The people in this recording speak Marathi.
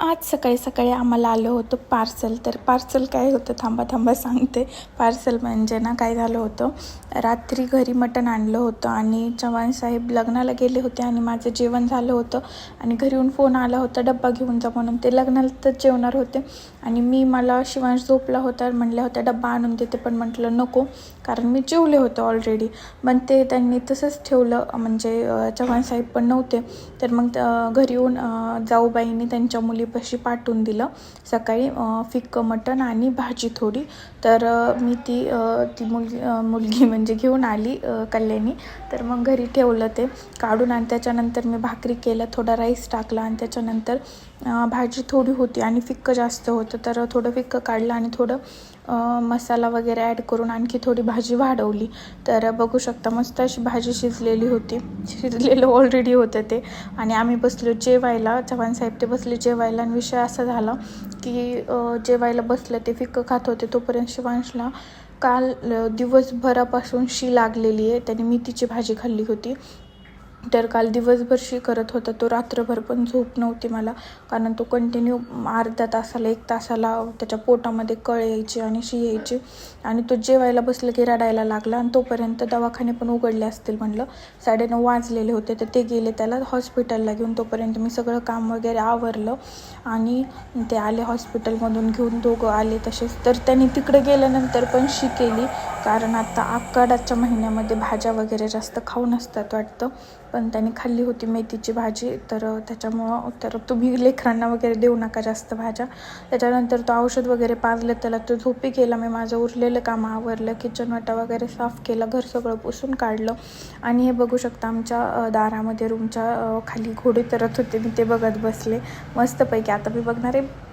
आज सकाळी सकाळी आम्हाला आलं होतं पार्सल. तर पार्सल काय होतं थांबा थांबा सांगते. पार्सल म्हणजे ना काय झालं होतं रात्री घरी मटण आणलं होतं आणि चव्हाण साहेब लग्नाला गेले होते आणि माझं जेवण झालं होतं आणि घरी येऊन फोन आला होता डब्बा घेऊन जा म्हणून. ते लग्नाला तर जेवणार होते आणि मी मला शिवांश झोपला होता म्हणल्या होत्या डब्बा आणून देते पण म्हटलं नको कारण मी जेवले होते ऑलरेडी पण ते त्यांनी तसंच ठेवलं म्हणजे चव्हाण साहेब पण नव्हते. तर मग घरी येऊन जाऊबाईंनी त्यांच्या थाळीपाशी पाठवून दिलं. सकाळी फिक्कं फिक्क मटण आणि भाजी थोडी. तर मी ती ती मुलगी मुलगी म्हणजे घेऊन आली कल्याणी. तर मग घरी ठेवलं ते. काढून आणि त्याच्यानंतर मी भाकरी केलं थोडा राईस टाकला आणि त्याच्यानंतर भाजी थोडी होती आणि फिक्क जास्त होतं. तर थोडं फिक्क काढलं आणि थोडं मसाला वगैरे ॲड करून आणखी थोडी भाजी वाढवली. तर बघू शकता मस्त अशी भाजी शिजलेली होती. शिजलेलं ऑलरेडी होतं ते. आणि आम्ही बसलो जेवायला. चव्हाण साहेब ते बसले जेवायला आणि विषय असा झाला की जेवायला बसलं ते फिक्क खात होते तोपर्यंत शिवांशला काल दिवसभरापासून शी लागलेली आहे. त्याने मेथीची भाजी खाल्ली होती. तर काल दिवसभर शी करत होता. तो रात्रभर पण झोप नव्हती मला. कारण तो कंटिन्यू अर्धा तासाला एक तासाला त्याच्या पोटामध्ये कळ यायची आणि शी यायची. आणि तो जेवायला बसलं की रडायला लागला आणि तोपर्यंत दवाखाने पण उघडले असतील म्हणलं. साडेनऊ वाजलेले होते तर ते गेले त्याला हॉस्पिटलला घेऊन. तोपर्यंत मी सगळं काम वगैरे आवरलं आणि ते आले हॉस्पिटलमधून घेऊन. दोघं आले तसेच. तर त्यांनी तिकडे गेल्यानंतर पण शी केली. कारण आता आकाडाच्या महिन्यामध्ये भाज्या वगैरे जास्त खाऊ नसतात वाटतं. पण त्यांनी खाल्ली होती मेथीची भाजी तर त्याच्यामुळं तर तुम्ही लेकरांना वगैरे देऊ नका जास्त भाज्या. त्याच्यानंतर तो औषध वगैरे पाजलं त्याला तो झोपी केला. मी माझं उरलेलं काम आवरलं किचन वाटा वगैरे साफ केलं घर सगळं पुसून काढलं. आणि हे बघू शकता आमच्या दारामध्ये रूमच्या खाली घोडे तरत होते. मी ते बघत बसले. मस्तपैकी. आता मी बघणार आहे.